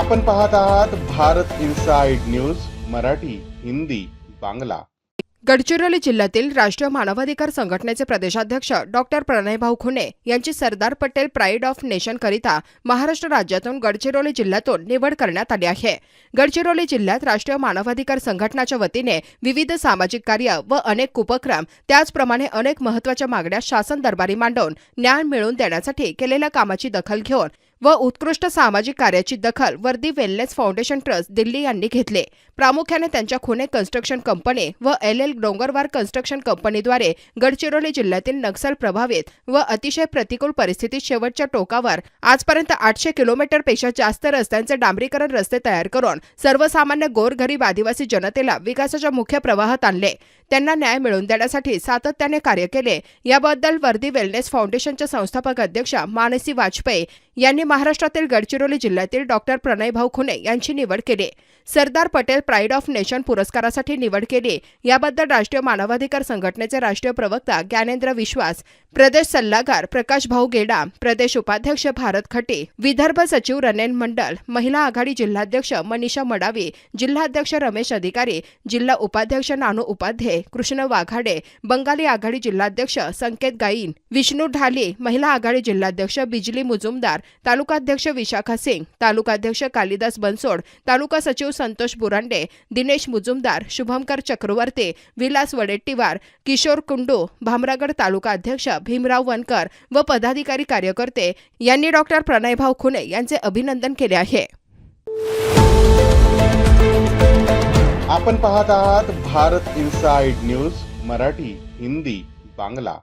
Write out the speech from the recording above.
आपण पाहत आहात भारत इन्साइड न्यूज मराठी हिंदी बांगला. गडचिरोली जिल्ह्यातील राष्ट्रीय मानवाधिकार संघटनेचे प्रदेशाध्यक्ष डॉक्टर प्रणयभाऊ खुने यांची Sardar Patel pride of nation करिता महाराष्ट्र राज्यातून गडचिरोली जिल्ह्यातून निवड करण्यात आली आहे. गडचिरोली जिल्ह्यात राष्ट्रीय मानवाधिकार संघटनाच्या वतीने विविध सामाजिक कार्य व अनेक उपक्रम त्याचप्रमाणे अनेक महत्त्वाच्या मागण्या शासन दरबारी मांडून न्याय मिळवून देण्यासाठी केलेल्या कामाची दखल घेऊन व उत्कृष्ट सामाजिक कार्याची दखल वर्दी वेलनेस फाउंडेशन ट्रस्ट दिल्ली यांनी घेतले. प्रामुख्याने त्यांच्या खुने कन्स्ट्रक्शन कंपनी व एल एल डोंगरवार कन्स्ट्रक्शन कंपनीद्वारे गडचिरोली जिल्ह्यातील नक्षल प्रभावित व अतिशय प्रतिकूल परिस्थितीत शेवटच्या टोकावर आजपर्यंत आठशे किलोमीटरपेक्षा जास्त रस्त्यांचे डांबरीकरण रस्ते तयार करून सर्वसामान्य गोरगरीब आदिवासी जनतेला विकासाच्या मुख्य प्रवाहात आणले. त्यांना न्याय मिळवून देण्यासाठी सातत्याने कार्य केले. याबद्दल वर्दी वेलनेस फाउंडेशनच्या संस्थापक अध्यक्षा मानसी वाजपेयी यांनी महाराष्ट्रातील गडचिरोली जिल्ह्यातील डॉक्टर प्रणयभाऊ खुने यांची निवड केली. Sardar Patel pride of nation पुरस्कारासाठी निवड केली. याबद्दल राष्ट्रीय मानवाधिकार संघटनेचे राष्ट्रीय प्रवक्ता ज्ञानेंद्र विश्वास प्रदेश सल्लागार प्रकाश भाऊ गेडा प्रदेश उपाध्यक्ष भारत खटे विदर्भ सचिव रनेन मंडल महिला आघाडी जिल्हाध्यक्ष मनीषा मडावी जिल्हाध्यक्ष रमेश अधिकारी जिल्हा उपाध्यक्ष नानू उपाध्ये कृष्ण वाघाडे बंगाली आघाडी जिल्हाध्यक्ष संकेत गाईन विष्णू ढाले महिला आघाडी जिल्हाध्यक्ष बिजली मुजुमदार तालुकाध्यक्ष विशाखा सिंग तालुकाध्यक्ष कालिदास बनसोड तालुका सचिव संतोष बुरांडे दिनेश मुजुमदार शुभमकर चक्रवर्ती विलास वडेट्टीवार किशोर कुंडू भामरागड तालुका अध्यक्ष भीमराव वनकर व पदाधिकारी कार्यकर्ते यांनी डॉक्टर प्रणयभाऊ खुने यांचे अभिनंदन केले आहे. आपण पाहत आहात भारत इन्साइड न्यूज मराठी हिंदी बांगला.